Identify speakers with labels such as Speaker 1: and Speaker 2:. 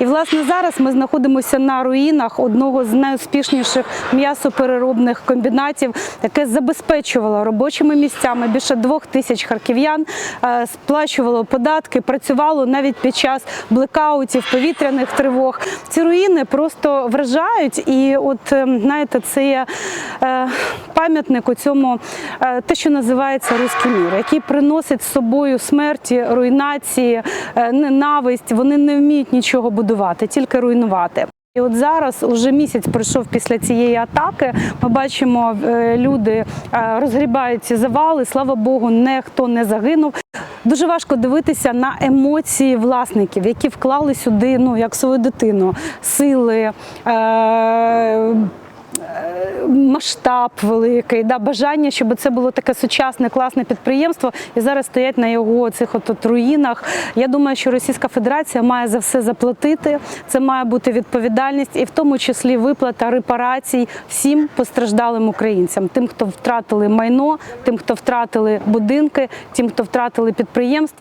Speaker 1: І власне зараз ми знаходимося на руїнах одного з найуспішніших м'ясопереробних комбінатів, яке забезпечувало робочими місцями більше двох тисяч харків'ян, е, сплачувало податки, працювало навіть під час блекаутів, повітряних тривог. Ці руїни просто вражають, і от е, знаєте, це є е, пам'ятник у цьому е, те, що називається руський мір, який приносить з собою смерті, руйнації, ненависть. Вони не вміють нічого будувати, тільки руйнувати. І от зараз уже місяць пройшов після цієї атаки. Ми бачимо, е, люди е, розгрібають ці завали. Слава Богу, ніхто не загинув. Дуже важко дивитися на емоції власників, які вклали сюди, ну як свою дитину, сили. Е- масштаб великий, да, бажання, щоб це було таке сучасне, класне підприємство, і зараз стоять на його цих от, от руїнах. Я думаю, що Російська Федерація має за все заплатити. Це має бути відповідальність, і в тому числі виплата репарацій всім постраждалим українцям, тим, хто втратили майно, тим, хто втратили будинки, тим, хто втратили підприємства.